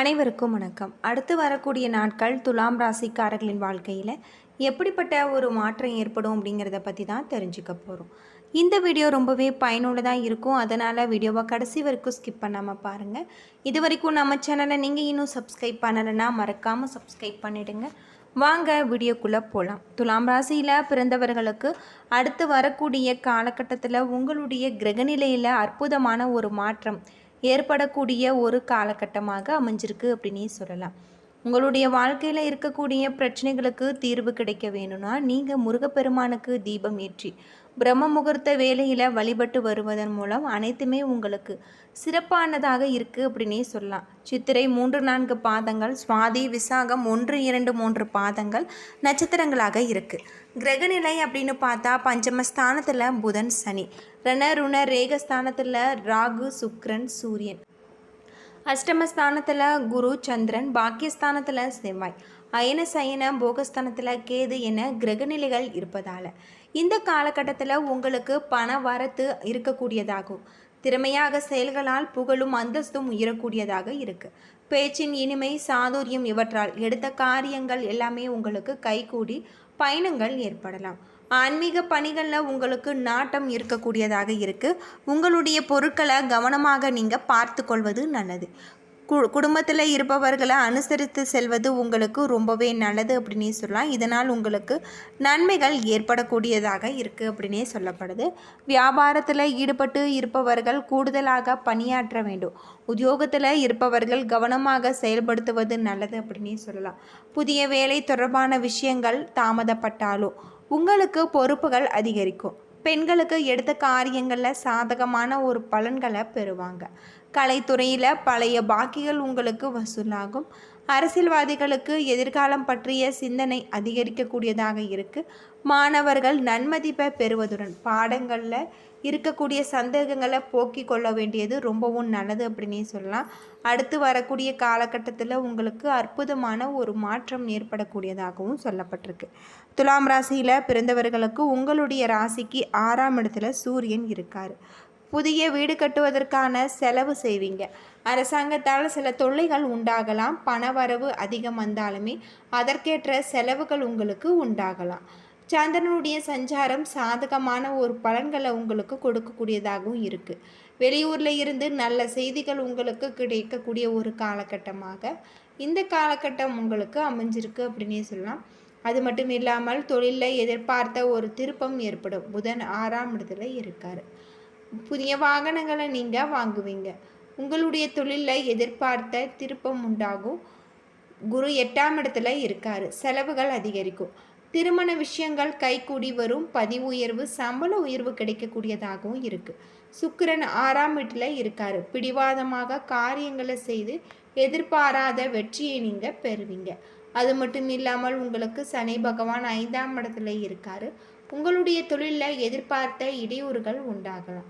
அனைவருக்கும் வணக்கம். அடுத்து வரக்கூடிய நாட்கள் துலாம் ராசிக்காரர்களின் வாழ்க்கையில் எப்படிப்பட்ட ஒரு மாற்றம் ஏற்படும் அப்படிங்கிறத பற்றி தான் தெரிஞ்சுக்க போகிறோம் இந்த வீடியோ ரொம்பவே பயனுள்ளதாக இருக்கும். அதனால் வீடியோவை கடைசி வரைக்கும் ஸ்கிப் பண்ணாமல் பாருங்கள் இது வரைக்கும் நம்ம சேனலை நீங்கள் இன்னும் சப்ஸ்கிரைப் பண்ணலைன்னா மறக்காமல் சப்ஸ்கிரைப் பண்ணிடுங்க. வாங்க வீடியோக்குள்ளே போகலாம் துலாம் ராசியில் பிறந்தவர்களுக்கு அடுத்து வரக்கூடிய காலகட்டத்தில் உங்களுடைய கிரகநிலையில் அற்புதமான ஒரு மாற்றம் ஏற்படக்கூடிய ஒரு காலகட்டமாக அமைஞ்சிருக்கு அப்படின்னே சொல்லலாம். உங்களுடைய வாழ்க்கையில் இருக்கக்கூடிய பிரச்சனைகளுக்கு தீர்வு கிடைக்க வேணும்னா நீங்கள் முருகப்பெருமானுக்கு தீபம் ஏற்றி பிரம்ம முகூர்த்த வேலையில் வழிபட்டு வருவதன் மூலம் அனைத்துமே உங்களுக்கு சிறப்பானதாக இருக்குது அப்படின்னே சொல்லலாம். சித்திரை மூன்று நான்கு பாதங்கள் சுவாதி விசாகம் ஒன்று இரண்டு மூன்று பாதங்கள் நட்சத்திரங்களாக இருக்குது கிரகநிலை அப்படின்னு பார்த்தா பஞ்சமஸ்தானத்தில் புதன் சனி. ரண ருண ரேகஸ்தானத்தில் ராகு சுக்ரன் சூரியன். அஷ்டமஸ்தானத்தில் குரு சந்திரன் பாக்கியஸ்தானத்தில் செவ்வாய். அயன சயன போகஸ்தானத்தில் கேது என கிரகநிலைகள் இருப்பதால் இந்த காலகட்டத்தில் உங்களுக்கு பண வரத்து இருக்கக்கூடியதாகும். திறமையாக செயல்களால் புகழும் அந்தஸ்தும் உயரக்கூடியதாக இருக்குது பேச்சின் இனிமை சாதுரியம் இவற்றால் எடுத்த காரியங்கள் எல்லாமே உங்களுக்கு கைகூடி பயணங்கள் ஏற்படலாம். ஆன்மீக பணிகளில் உங்களுக்கு நாட்டம் இருக்கக்கூடியதாக இருக்குது உங்களுடைய பொருட்களை கவனமாக நீங்கள் பார்த்து கொள்வது நல்லது. கு குடும்பத்தில் இருப்பவர்களை அனுசரித்து செல்வது உங்களுக்கு ரொம்பவே நல்லது அப்படின்னே சொல்லலாம். இதனால் உங்களுக்கு நன்மைகள் ஏற்படக்கூடியதாக இருக்குது அப்படின்னே சொல்லப்படுது. வியாபாரத்தில் ஈடுபட்டு இருப்பவர்கள் கூடுதலாக பணியாற்ற வேண்டும். உத்தியோகத்தில் இருப்பவர்கள் கவனமாக செயல்படுத்துவது நல்லது அப்படின்னே சொல்லலாம். புதிய வேலை தொடர்பான விஷயங்கள் தாமதப்பட்டாலும் உங்களுக்கு பொறுப்புகள் அதிகரிக்கும். பெண்களுக்கு எடுத்த காரியங்களில் சாதகமான ஒரு பலன்களை பெறுவாங்க. கலைத்துறையில் பழைய பாக்கிகள் உங்களுக்கு வசூலாகும். அரசியல்வாதிகளுக்கு எதிர்காலம் பற்றிய சிந்தனை அதிகரிக்கக்கூடியதாக இருக்குது மாணவர்கள் நன்மதிப்பை பெறுவதுடன் பாடங்களில் இருக்கக்கூடிய சந்தேகங்களை போக்கி கொள்ள வேண்டியது ரொம்பவும் நல்லது அப்படின்னே சொல்லலாம். அடுத்து வரக்கூடிய காலகட்டத்தில் உங்களுக்கு அற்புதமான ஒரு மாற்றம் ஏற்படக்கூடியதாகவும் சொல்லப்பட்டிருக்கு. துலாம் ராசியில் பிறந்தவர்களுக்கு உங்களுடைய ராசிக்கு ஆறாம் இடத்துல சூரியன் இருக்கார். புதிய வீடு கட்டுவதற்கான செலவு செய்வீங்க. அரசாங்கத்தால் சில தொல்லைகள் உண்டாகலாம். பண வரவு அதிகம் வந்தாலுமே அதற்கேற்ற செலவுகள் உங்களுக்கு உண்டாகலாம். சந்திரனுடைய சஞ்சாரம் சாதகமான ஒரு பலன்களை உங்களுக்கு கொடுக்கக்கூடியதாகவும் இருக்குது வெளியூரில் இருந்து நல்ல செய்திகள் உங்களுக்கு கிடைக்கக்கூடிய ஒரு காலகட்டமாக இந்த காலகட்டம் உங்களுக்கு அமைஞ்சிருக்கு அப்படின்னே சொல்லலாம். அது மட்டும் இல்லாமல் தொழிலில் எதிர்பார்த்த ஒரு திருப்பம் ஏற்படும். புதன் ஆறாம் இடத்துல இருக்கார். புதிய வாகனங்களை நீங்கள் வாங்குவீங்க. உங்களுடைய தொழிலில் எதிர்பார்த்த திருப்பம் உண்டாகும். குரு எட்டாம் இடத்துல இருக்கார். செலவுகள் அதிகரிக்கும். திருமண விஷயங்கள் கைகூடி வரும் பதிவு உயர்வு சம்பள உயர்வு கிடைக்கக்கூடியதாகவும் இருக்குது சுக்கிரன் ஆறாம் வீட்டில் இருக்கார். பிடிவாதமாக காரியங்களை செய்து எதிர்பாராத வெற்றியை நீங்கள் பெறுவீங்க. அது மட்டும் இல்லாமல் உங்களுக்கு சனி பகவான் ஐந்தாம் இடத்துல இருக்கார். உங்களுடைய தொழிலில் எதிர்பார்த்த இடையூறுகள் உண்டாகலாம்.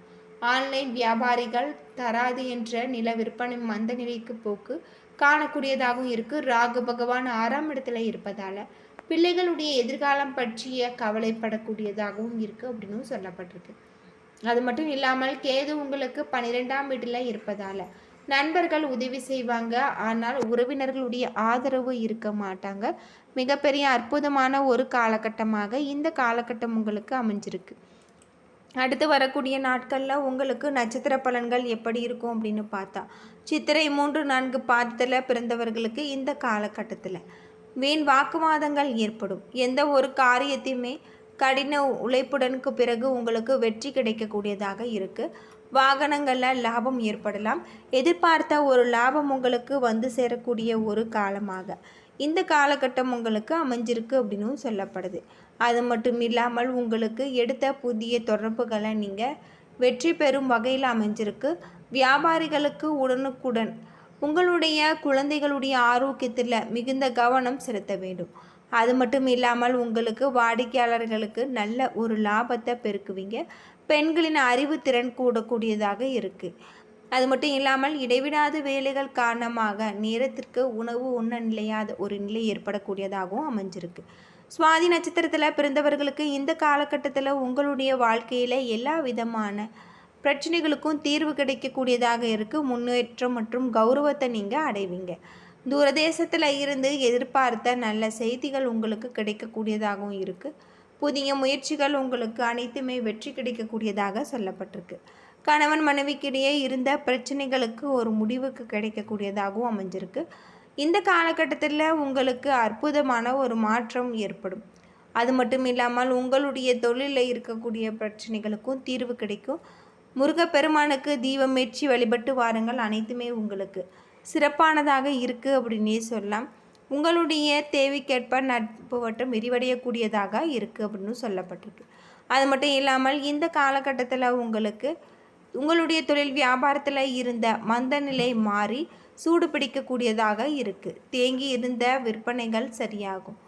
ஆன்லைன் வியாபாரிகள் தராது என்ற நில விற்பனை மந்த நிலைக்கு போக்கு காணக்கூடியதாகவும் இருக்குது ராகு பகவான் ஆறாம் இடத்துல இருப்பதால் பிள்ளைகளுடைய எதிர்காலம் பற்றிய கவலைப்படக்கூடியதாகவும் இருக்குது அப்படின்னு சொல்லப்பட்டிருக்கு. அது மட்டும் இல்லாமல் கேது உங்களுக்கு பன்னிரெண்டாம் வீட்டில் இருப்பதால் நண்பர்கள் உதவி செய்வாங்க. ஆனால் உறவினர்களுடைய ஆதரவு இருக்க மாட்டாங்க. மிகப்பெரிய அற்புதமான ஒரு காலகட்டமாக இந்த காலகட்டம் உங்களுக்கு அமைஞ்சிருக்கு. அடுத்து வரக்கூடிய நாட்களில் உங்களுக்கு நட்சத்திர பலன்கள் எப்படி இருக்கும் அப்படின்னு பார்த்தா சித்திரை மூன்று நான்கு பாதத்தில் பிறந்தவர்களுக்கு இந்த காலகட்டத்தில் வீண் வாக்குவாதங்கள் ஏற்படும். எந்த ஒரு காரியத்தையுமே கடின உழைப்புடனுக்கு பிறகு உங்களுக்கு வெற்றி கிடைக்கக்கூடியதாக இருக்குது வாகனங்களில் லாபம் ஏற்படலாம். எதிர்பார்த்த ஒரு லாபம் உங்களுக்கு வந்து சேரக்கூடிய ஒரு காலமாக. இந்த காலகட்டம் உங்களுக்கு அமைஞ்சிருக்கு அப்படின்னு சொல்லப்படுது. அது மட்டும் இல்லாமல் உங்களுக்கு எடுத்த புதிய தொடர்புகளை நீங்கள் வெற்றி பெறும் வகையில் அமைஞ்சிருக்கு. வியாபாரிகளுக்கு உடனுக்குடன் உங்களுடைய குழந்தைகளுடைய ஆரோக்கியத்தில் மிகுந்த கவனம் செலுத்த வேண்டும். அது மட்டும் இல்லாமல் உங்களுக்கு வாடிக்கையாளர்களுக்கு நல்ல ஒரு லாபத்தை பெருக்குவீங்க. பெண்களின் அறிவு திறன் கூடக்கூடியதாக இருக்குது அது மட்டும் இல்லாமல் இடைவிடாத வேலைகள் காரணமாக நேரத்திற்கு உணவு உண்ண நிலையாத ஒரு நிலை ஏற்படக்கூடியதாகவும் அமைஞ்சிருக்கு. சுவாதி நட்சத்திரத்தில் பிறந்தவர்களுக்கு இந்த காலகட்டத்தில் உங்களுடைய வாழ்க்கையில் எல்லா விதமான பிரச்சனைகளுக்கும் தீர்வு கிடைக்கக்கூடியதாக இருக்குது முன்னேற்றம் மற்றும் கௌரவத்தை நீங்கள் அடைவீங்க. தூரதேசத்தில் இருந்து எதிர்பார்த்த நல்ல செய்திகள் உங்களுக்கு கிடைக்கக்கூடியதாகவும் இருக்குது புதிய முயற்சிகள் உங்களுக்கு அனைத்துமே வெற்றி கிடைக்கக்கூடியதாக சொல்லப்பட்டிருக்கு. கணவன் மனைவிக்கிடையே இருந்த பிரச்சனைகளுக்கு ஒரு முடிவுக்கு கிடைக்கக்கூடியதாகவும் அமைஞ்சிருக்கு. இந்த காலகட்டத்தில் உங்களுக்கு அற்புதமான ஒரு மாற்றம் ஏற்படும். அது மட்டும் இல்லாமல் உங்களுடைய தொழிலில் இருக்கக்கூடிய பிரச்சனைகளுக்கும் தீர்வு கிடைக்கும். முருகப்பெருமானுக்கு தீபமேற்றி வழிபட்டு வாருங்கள் அனைத்துமே உங்களுக்கு. சிறப்பானதாக இருக்குது அப்படின்னே சொல்லலாம். உங்களுடைய தேவைக்கேற்ப நட்பு வட்டம் விரிவடையக்கூடியதாக இருக்குது அப்படின்னு சொல்லப்பட்டிருக்கு. அது மட்டும் இல்லாமல் இந்த காலகட்டத்தில் உங்களுக்கு உங்களுடைய தொழில் வியாபாரத்தில் இருந்த மந்த நிலை மாறி சூடு பிடிக்கக்கூடியதாக இருக்குது தேங்கி இருந்த விற்பனைகள் சரியாகும்.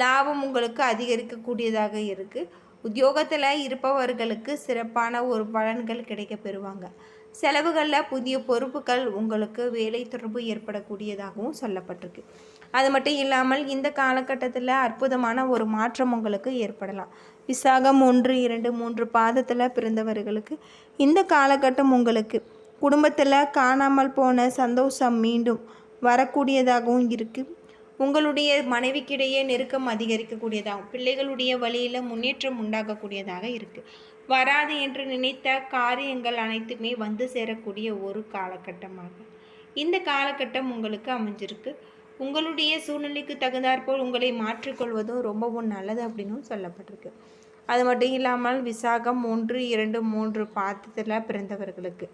லாபம் உங்களுக்கு அதிகரிக்கக்கூடியதாக இருக்குது உத்தியோகத்தில் இருப்பவர்களுக்கு சிறப்பான ஒரு பலன்கள் கிடைக்க பெறுவாங்க. செலவுகளில் புதிய பொறுப்புகள் உங்களுக்கு வேலை தொடர்பு ஏற்படக்கூடியதாகவும் சொல்லப்பட்டிருக்கு. அது மட்டும் இல்லாமல் இந்த காலகட்டத்தில் அற்புதமான ஒரு மாற்றம் உங்களுக்கு ஏற்படலாம். விசாகம் ஒன்று இரண்டு மூன்று பாதத்தில் பிறந்தவர்களுக்கு இந்த காலகட்டம் உங்களுக்கு குடும்பத்தில் காணாமல் போன சந்தோஷம் மீண்டும் வரக்கூடியதாகவும் இருக்குது உங்களுடைய மனைவிக்கிடையே நெருக்கம் அதிகரிக்கக்கூடியதாகும் பிள்ளைகளுடைய வழியில் முன்னேற்றம் உண்டாகக்கூடியதாக இருக்குது வராது என்று நினைத்த காரியங்கள் அனைத்துமே வந்து சேரக்கூடிய ஒரு காலகட்டமாகும் இந்த காலகட்டம் உங்களுக்கு அமைஞ்சிருக்கு. உங்களுடைய சூழ்நிலைக்கு தகுந்தாற்போல் உங்களை மாற்றிக்கொள்வதும் ரொம்பவும் நல்லது அப்படின்னும் சொல்லப்பட்டிருக்கு. அது மட்டும் இல்லாமல் விசாகம் ஒன்று இரண்டு மூன்று பாதத்தில் பிறந்தவர்களுக்கு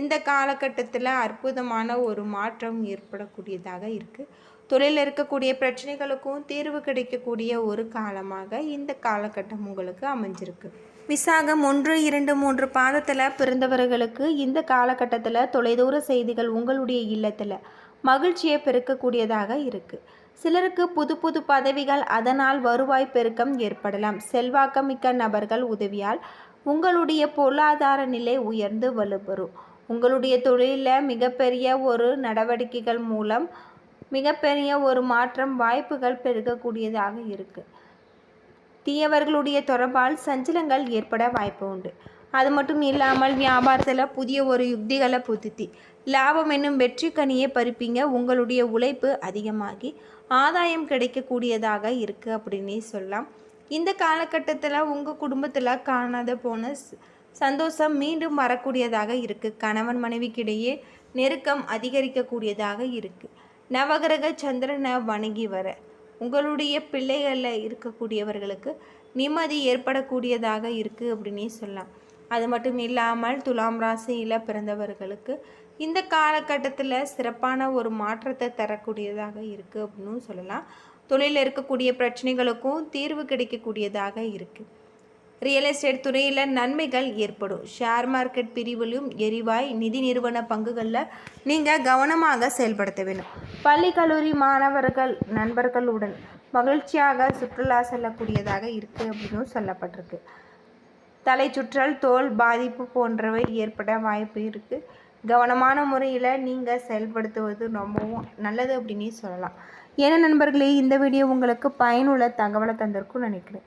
இந்த காலகட்டத்தில் அற்புதமான ஒரு மாற்றம் ஏற்படக்கூடியதாக இருக்குது தொழிலில் இருக்கக்கூடிய பிரச்சனைகளுக்கும் தீர்வு கிடைக்கக்கூடிய ஒரு காலமாக இந்த காலகட்டம் உங்களுக்கு அமைஞ்சிருக்கு. விசாகம் ஒன்று இரண்டு மூன்று பாதத்தில் பிறந்தவர்களுக்கு இந்த காலகட்டத்தில் தொலைதூர செய்திகள் உங்களுடைய இல்லத்தில் மகிழ்ச்சியை பெருக்கக்கூடியதாக இருக்குது சிலருக்கு புது புது பதவிகள் அதனால் வருவாய் பெருக்கம் ஏற்படலாம். செல்வாக்கமிக்க நபர்கள் உதவியால் உங்களுடைய பொருளாதார நிலை உயர்ந்து வலுப்பெறும். உங்களுடைய தொழிலில் மிகப்பெரிய ஒரு நடவடிக்கைகள் மூலம் மிகப்பெரிய ஒரு மாற்றம் வாய்ப்புகள் பெருகக்கூடியதாக இருக்குது தீயவர்களுடைய தொடர்பால் சஞ்சலங்கள் ஏற்பட வாய்ப்பு உண்டு. அது மட்டும் இல்லாமல் வியாபாரத்தில் புதிய ஒரு யுக்திகளை புதுத்தி லாபம் என்னும் வெற்றி கனியை பறிப்பீங்க உங்களுடைய உழைப்பு அதிகமாகி ஆதாயம் கிடைக்கக்கூடியதாக இருக்குது அப்படின்னே சொல்லலாம். இந்த காலகட்டத்தில் உங்கள் குடும்பத்தில் காணாத போன சந்தோஷம் மீண்டும் வரக்கூடியதாக இருக்குது கணவன் மனைவிக்கிடையே நெருக்கம் அதிகரிக்கக்கூடியதாக இருக்குது நவகிரக சந்திரனை வணங்கி வர உங்களுடைய பிள்ளைகளில் இருக்கக்கூடியவர்களுக்கு நிம்மதி ஏற்படக்கூடியதாக இருக்குது அப்படின்னே சொல்லலாம். அது மட்டும் இல்லாமல் துலாம் ராசியில் பிறந்தவர்களுக்கு இந்த காலகட்டத்தில் சிறப்பான ஒரு மாற்றத்தை தரக்கூடியதாக இருக்குது அப்படின்னு சொல்லலாம். தொழிலில் இருக்கக்கூடிய பிரச்சனைகளுக்கும் தீர்வு கிடைக்கக்கூடியதாக இருக்குது ரியல் எஸ்டேட் துறையில் நன்மைகள் ஏற்படும். ஷேர் மார்க்கெட் பிரிவிலும் எரிவாய் நிதி நிறுவன பங்குகளில் நீங்கள் கவனமாக செயல்படுத்த வேண்டும். பள்ளி கல்லூரி மாணவர்கள் நண்பர்களுடன் மகிழ்ச்சியாக சுற்றுலா செல்லக்கூடியதாக இருக்குது அப்படின்னு சொல்லப்பட்டிருக்கு. தலை சுற்றல் தோல் பாதிப்பு போன்றவை ஏற்பட வாய்ப்பு இருக்குது கவனமான முறையில் நீங்கள் செயல்படுத்துவது ரொம்பவும் நல்லது அப்படின்னே சொல்லலாம். ஏன்னா நண்பர்களே இந்த வீடியோ உங்களுக்கு பயனுள்ள தகவலை தந்திருக்கும்னு நினைக்கிறேன்.